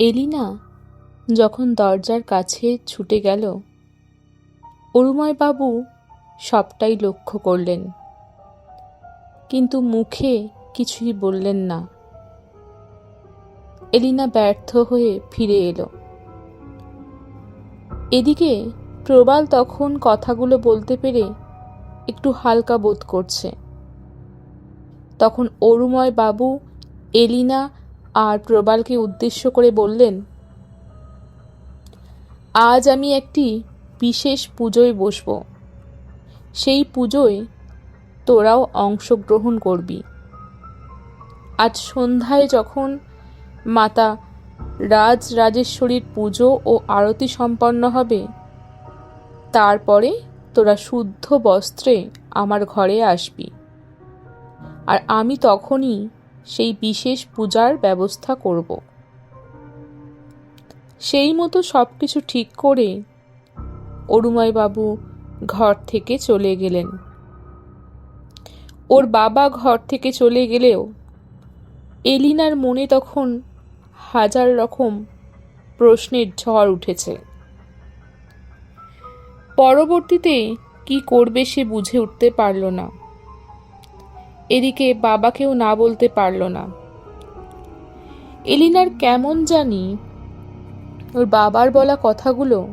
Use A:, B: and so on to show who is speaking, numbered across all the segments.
A: এলিনা, যখন দরজার কাছে ছুটে গেল অরুময়বাবু সবটাই লক্ষ্য করলেন, কিন্তু মুখে কিছুই বললেন না। এলিনা ব্যর্থ হয়ে ফিরে এলো। এদিকে প্রবাল তখন কথাগুলো বলতে পেরে একটু হালকা বোধ করছে। তখন অরুময় বাবু এলিনা আর প্রবালকে উদ্দেশ্য করে বললেন, আজ আমি একটি বিশেষ পুজোয় বসব। সেই পুজোয় তোরাও অংশগ্রহণ করবি। আজ সন্ধ্যায় যখন মাতা রাজ রাজেশ্বরীর পুজো ও আরতি সম্পন্ন হবে, তারপরে তোরা শুদ্ধ বস্ত্রে আমার ঘরে আসবি। আর আমি তখনই সেই বিশেষ পূজার ব্যবস্থা করব। সেই মতো সব কিছু ঠিক করে অরুময়বাবু ঘর থেকে চলে গেলেন। ওর বাবা ঘর থেকে চলে গেলেও এলিনার মনে তখন হাজার রকম প্রশ্নের ঝড় উঠেছে। পরবর্তীতে কি করবে সে বুঝে উঠতে পারল না। এদিকে বাবাকেও না বলতে পারল না। এলিনার কেমন জানি ওর বাবার বলা কথাগুলো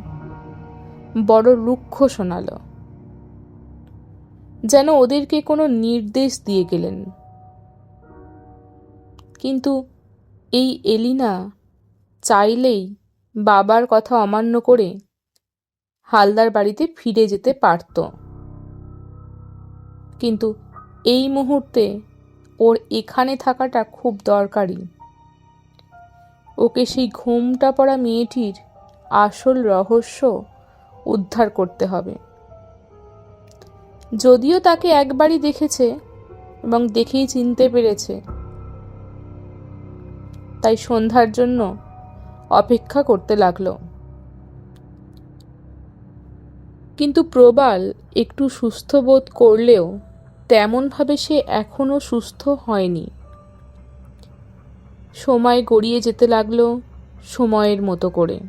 A: বড় রুক্ষ শোনালো। যেন ওদেরকে কোনো নির্দেশ দিয়ে গেলেন। কিন্তু এই এলিনা চাইলেই বাবার কথা অমান্য করে হালদার বাড়িতে ফিরে যেতে পারত। কিন্তু এই মুহূর্তে ওর এখানে থাকাটা খুব দরকারি। ওকে সেই ঘুমটা পড়া মেয়েটির আসল রহস্য উদ্ধার করতে হবে। যদিও তাকে একবারই দেখেছে এবং দেখেই চিনতে পেরেছে। তাই সন্ধ্যার জন্য অপেক্ষা করতে লাগল। কিন্তু প্রবাল একটু সুস্থ বোধ করলেও তেমনভাবে সে এখনও সুস্থ হয়নি। সময় গড়িয়ে যেতে লাগল সময়ের মতো করে।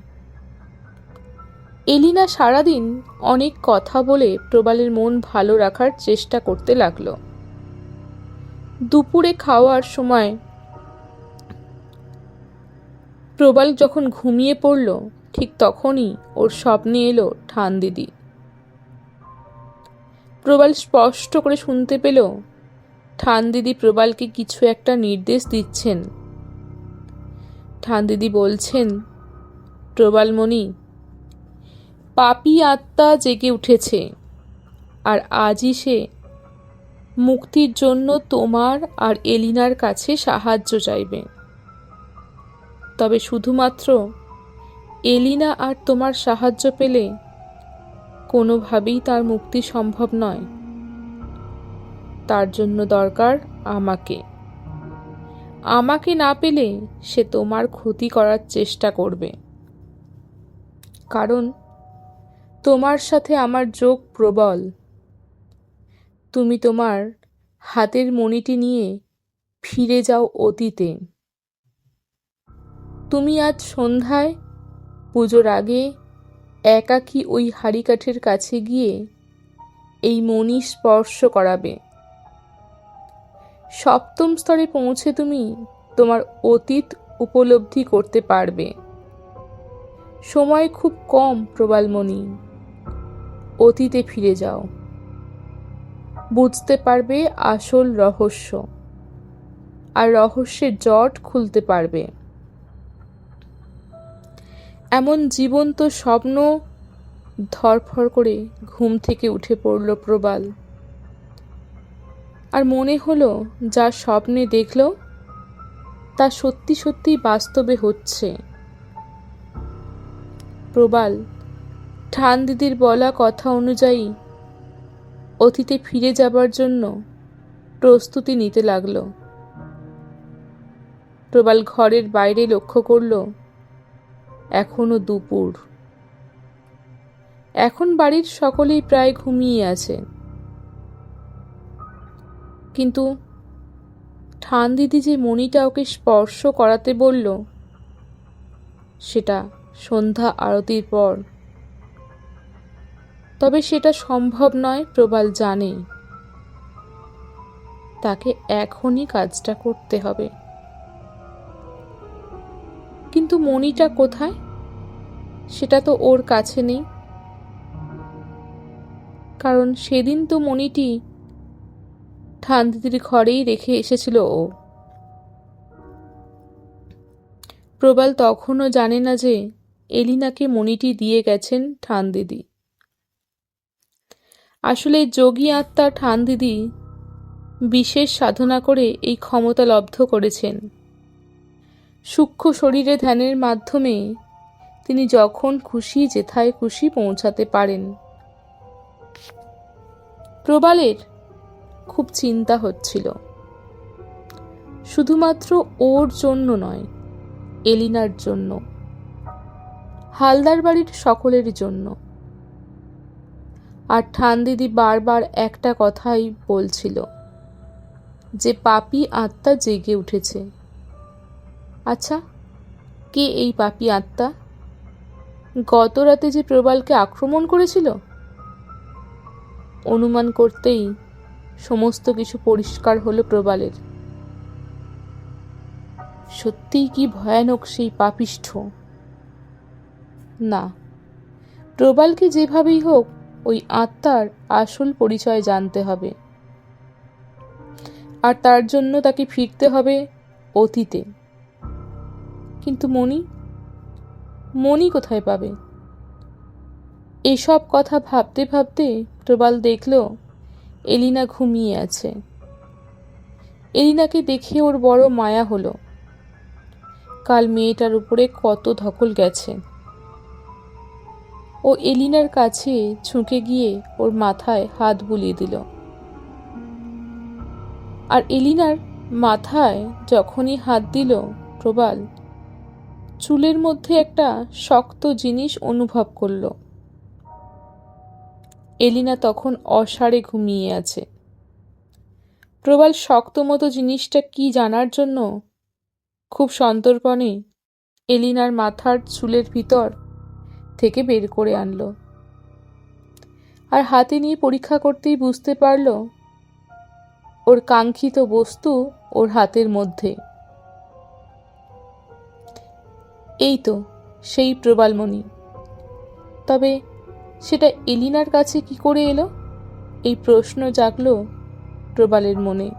A: এলিনা সারাদিন অনেক কথা বলে প্রবালের মন ভালো রাখার চেষ্টা করতে লাগল। দুপুরে খাওয়ার সময় প্রবাল যখন ঘুমিয়ে পড়ল, ঠিক তখনই ওর স্বপ্নে এলো ঠান দিদি। প্রবাল স্পষ্ট করে শুনতে পেল, ঠান দিদি প্রবালকে কিছু একটা নির্দেশ দিচ্ছেন। ঠান দিদি বলছেন, প্রবালমণি, পাপি আত্মা জেগে উঠেছে, আর আজই সে মুক্তির জন্য তোমার আর এলিনার কাছে সাহায্য চাইবে। তবে শুধুমাত্র এলিনা আর তোমার সাহায্য পেলে কোনোভাবেই তার মুক্তি সম্ভব নয়। তার জন্য দরকার আমাকে। আমাকে না পেলে সে তোমার ক্ষতি করার চেষ্টা করবে। কারণ তোমার সাথে আমার যোগ প্রবল। তুমি তোমার হাতের মণিটি নিয়ে ফিরে যাও অতীতে। তুমি আজ সন্ধ্যায় পুজোর আগে একাকী ওই হাড়িকাঠের কাছে গিয়ে এই মণি স্পর্শ করাবে। সপ্তম স্তরে পৌঁছে তুমি তোমার অতীত উপলব্ধি করতে পারবে। সময় খুব কম প্রবালমণি অতীতে ফিরে যাও। বুঝতে পারবে আসল রহস্য। আর রহস্যের জট খুলতে পারবে। এমন জীবন্ত স্বপ্ন ধরফর করে ঘুম থেকে উঠে পড়ল প্রবাল। আর মনে হলো, যা স্বপ্নে দেখল, তা সত্যি সত্যি বাস্তবে হচ্ছে। প্রবাল, ঠান দিদির বলা কথা অনুযায়ী অতীতে ফিরে যাবার জন্য প্রস্তুতি নিতে লাগল। প্রবাল ঘরের বাইরে লক্ষ্য করল এখনও দুপুর। এখন বাড়ির সকলেই প্রায় ঘুমিয়ে আছে। কিন্তু ঠান দিদি যে মণিটা ওকে স্পর্শ করাতে বলল, সেটা সন্ধ্যা আরতির পর। তবে সেটা সম্ভব নয়, প্রবাল জানে। তাকে এখনই কাজটা করতে হবে। কিন্তু মণিটা কোথায়? সেটা তো ওর কাছে নেই। কারণ সেদিন তো মণিটি ঠান্দিদির ঘরেই রেখে এসেছিল ও। প্রবাল তখনও জানে না যে এলিনাকে মণিটি দিয়ে গেছেন ঠান দিদি। আসলে যোগী আত্মা ঠান দিদি বিশেষ সাধনা করে এই ক্ষমতা লব্ধ করেছেন। সূক্ষ্ম শরীরে ধ্যানের মাধ্যমে তিনি যখন খুশি যেথায় খুশি পৌঁছাতে পারেন। প্রবালের খুব চিন্তা হচ্ছিল। শুধুমাত্র ওর জন্য নয়, এলিনার জন্য, হালদার বাড়ির সকলের জন্য। আর ঠান দিদি বারবার একটা কথাই বলছিল, যে পাপি আত্মা জেগে উঠেছে। আচ্ছা কে এই পাপি আত্মা? গত রাতে যে প্রবালকে আক্রমণ করেছিল? অনুমান করতেই সমস্ত কিছু পরিষ্কার হলো প্রবালের। সত্যিই কি ভয়ানক সেই পাপিষ্ঠ? না, প্রবালকে যেভাবেই হোক, ওই আত্মার আসল পরিচয় জানতে হবে। আর তার জন্য তাকে ফিরতে হবে অতীতে। কিন্তু মণি? মণি কোথায় পাবে? এসব কথা ভাবতে ভাবতে প্রবাল দেখল এলিনা ঘুমিয়ে আছে। এলিনাকে দেখে ওর বড় মায়া হলো। কাল মেয়েটার উপরে কত ধকল গেছে। ও এলিনার কাছে ঝুঁকে গিয়ে ওর মাথায় হাত বুলিয়ে দিল। আর এলিনার মাথায় যখনই হাত দিল প্রবাল চুলের মধ্যে একটা শক্ত জিনিস অনুভব করল। এলিনা তখন অসাড়ে ঘুমিয়ে আছে। প্রবাল শক্ত মতো জিনিসটা কি জানার জন্য? খুব সন্তর্পণে এলিনার মাথার চুলের ভিতর থেকে বের করে আনলো। আর হাতে নিয়ে পরীক্ষা করতেই বুঝতে পারল, ওর কাঙ্ক্ষিত বস্তু ওর হাতের মধ্যে। এই তো, সেই প্রবালমণি। তবে সেটা এলিনার কাছে কি করে এলো? এই প্রশ্ন জাগলো প্রবালের মনে।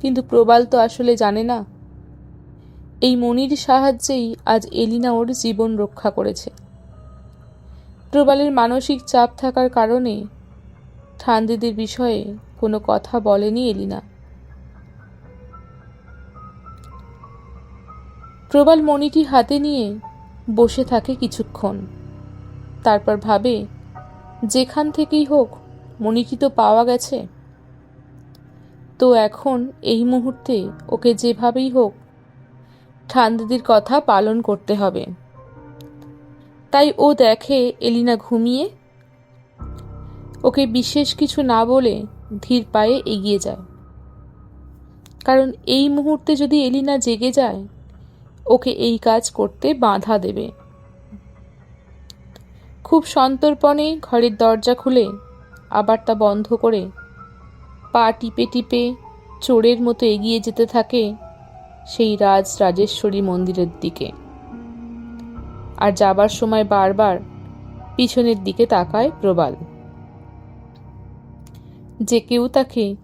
A: কিন্তু প্রবাল তো আসলে জানে না। এই মনির সাহায্যেই আজ এলিনা ওর জীবন রক্ষা করেছে। প্রবালের মানসিক চাপ থাকার কারণে ঠান্দিদের বিষয়ে কোনো কথা বলেনি এলিনা। প্রবাল মণিটি হাতে নিয়ে বসে থাকে কিছুক্ষণ। তারপর ভাবে, যেখান থেকেই হোক মণিটি তো পাওয়া গেছে? তো এখন এই মুহূর্তে ওকে যেভাবেই হোক ঠান্দিদির কথা পালন করতে হবে। তাই ও দেখে এলিনা ঘুমিয়ে ওকে বিশেষ কিছু না বলে ধীর পায়ে এগিয়ে যায়। কারণ এই মুহূর্তে যদি এলিনা জেগে যায় ওকে এই কাজ করতে বাধা দেবে। খুব সন্তর্পণে ঘরের দরজা খুলে আবার তা বন্ধ করে পা টিপে টিপে চোরের মতো এগিয়ে যেতে থাকে সেই রাজ রাজেশ্বরী মন্দিরের দিকে। আর যাবার সময় বারবার পিছনের দিকে তাকায় প্রবাল। যে কেউ তাকে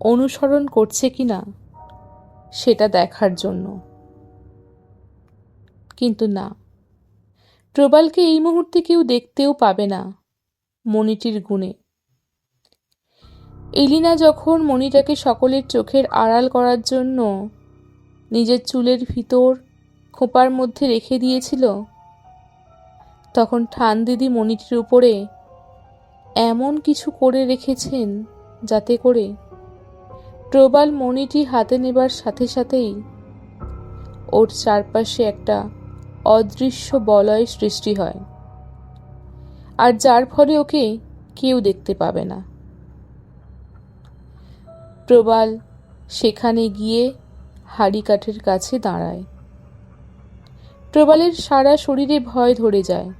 A: অনুসরণ করছে কিনা সেটা দেখার জন্য। কিন্তু না। প্রবালকে এই মুহূর্তে কেউ দেখতেও পাবে না মণিটির গুণে। এলিনা যখন মণিটাকে সকলের চোখের আড়াল করার জন্য নিজের চুলের ভিতর খোপার মধ্যে রেখে দিয়েছিল, তখন ঠান দিদি মণিটির উপরে এমন কিছু করে রেখেছেন যাতে করে প্রবাল মণিটি হাতে নেবার সাথে সাথেই ওর চারপাশে একটা অদৃশ্য বলয় সৃষ্টি হয়। আর যার ফলে ওকে কেউ দেখতে পাবে না। প্রবাল সেখানে গিয়ে হাড়ি কাঠের কাছে দাঁড়ায়। প্রবালের সারা শরীরে ভয় ধরে যায়।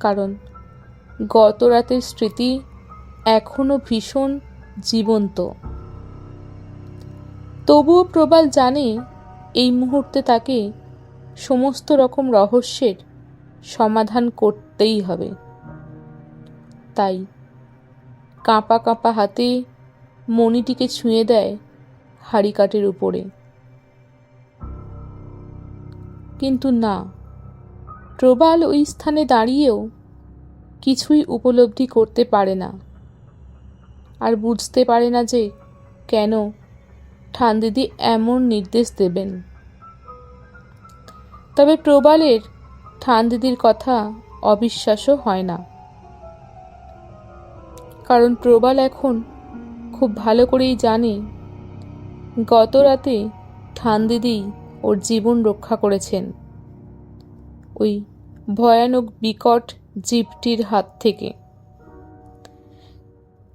A: কারণ গত রাতের স্মৃতি এখনও ভীষণ জীবন্ত। তবুও প্রবাল জানে এই মুহূর্তে তাকে সমস্ত রকম রহস্যের সমাধান করতেই হবে। তাই কাঁপা কাঁপা হাতে মণিটিকে ছুঁয়ে দেয় হাড়িকাঠের উপরে। কিন্তু না, প্রবাল ওই স্থানে দাঁড়িয়েও কিছুই উপলব্ধি করতে পারে না। আর বুঝতে পারে না যে কেন ঠান্দিদি এমন নির্দেশ দেবেন। তবে প্রবালের ঠান্দিদির কথা অবিশ্বাসও হয় না। কারণ প্রবাল এখন খুব ভালো করেই জানে, গত রাতে ঠান্দিদি ওর জীবন রক্ষা করেছেন, ওই ভয়ানক বিকট জীবটির হাত থেকে।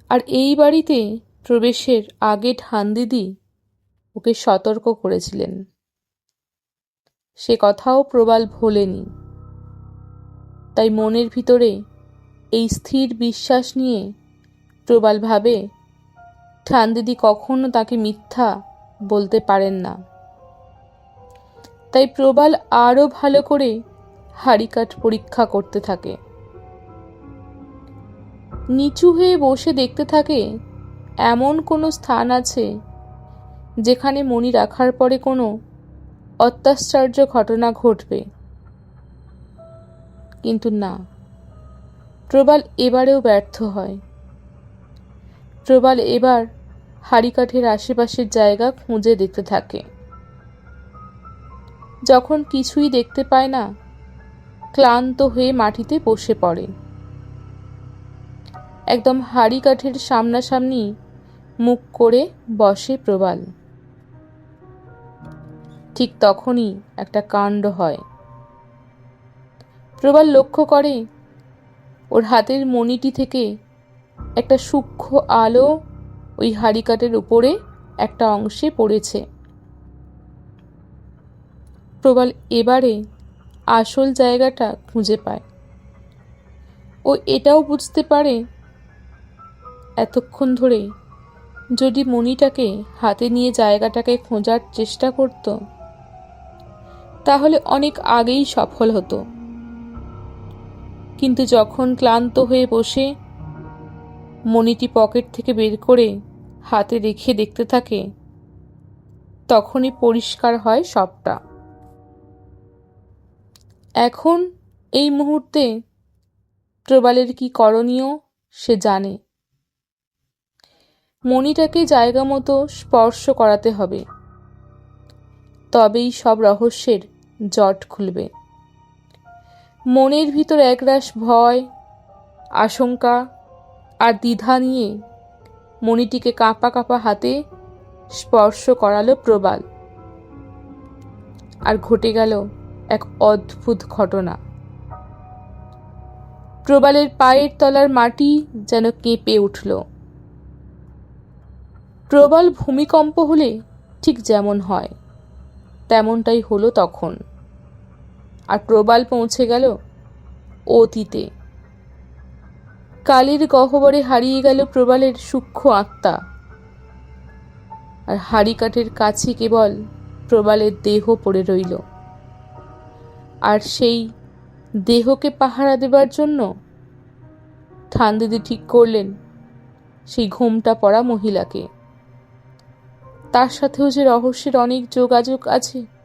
A: আর এই বাড়িতে প্রবেশের আগে ঠান্দিদি ওকে সতর্ক করেছিলেন। সে কথাও প্রবাল ভোলেনি। তাই মনের ভিতরে এই স্থির বিশ্বাস নিয়ে প্রবাল ভাবে ঠান্দিদি কখনো তাকে মিথ্যা বলতে পারেন না। তাই প্রবাল আরও ভালো করে হাড়িকাঠ পরীক্ষা করতে থাকে। নিচু হয়ে বসে দেখতে থাকে, এমন কোনো স্থান আছে যেখানে মণি রাখার পরে কোনো অত্যাশ্চর্য ঘটনা ঘটবে। কিন্তু না, প্রবাল এবারেও ব্যর্থ হয়। প্রবাল এবার হাড়িকাঠের আশেপাশের জায়গা খুঁজে দেখতে থাকে। যখন কিছুই দেখতে পায় না, ক্লান্ত হয়ে মাটিতে বসে পড়ে। একদম হাড়ি কাঠের সামনাসামনি মুখ করে বসে প্রবাল। ঠিক তখনই একটা কাণ্ড হয়। প্রবাল লক্ষ্য করে, ওর হাতের মণিটি থেকে একটা সূক্ষ্ম আলো ওই হাড়িকাটের উপরে একটা অংশে পড়েছে। প্রবাল এবারে আসল জায়গাটা খুঁজে পায়। ও এটাও বুঝতে পারে, এতক্ষণ ধরে যদি মণিটাকে হাতে নিয়ে জায়গাটাকে খোঁজার চেষ্টা করত তাহলে অনেক আগেই সফল হতো। কিন্তু যখন ক্লান্ত হয়ে বসে মণিটি পকেট থেকে বের করে হাতে রেখে দেখতে থাকে, তখনই পরিষ্কার হয় সবটা। এখন এই মুহূর্তে প্রবালের কি করণীয় সে জানে। মণিটাকে জায়গা মতো স্পর্শ করাতে হবে। তবেই সব রহস্যের জট খুলবে। মনের ভিতর একরাশ ভয়, আশঙ্কা আর দ্বিধা নিয়ে মণিটিকে কাঁপা কাঁপা হাতে স্পর্শ করালো প্রবাল। আর ঘটে গেল এক অদ্ভুত ঘটনা। প্রবালের পায়ের তলার মাটি যেন কেঁপে উঠল। প্রবল ভূমিকম্প হলে ঠিক যেমন হয়, তেমনটাই হলো তখন। আর প্রবাল পৌঁছে গেল অতীতে। কালের গহ্বরে হারিয়ে গেল প্রবালের সূক্ষ্ম আত্মা। আর হাড়িকাঠের কাছে কেবল প্রবালের দেহ পড়ে রইল। আর সেই দেহকে পাহারা দেবার জন্য ঠান্দিদি ঠিক করলেন সেই ঘুমটা পড়া মহিলাকে। তার সাথেও যে রহস্যের অনেক যোগাযোগ আছে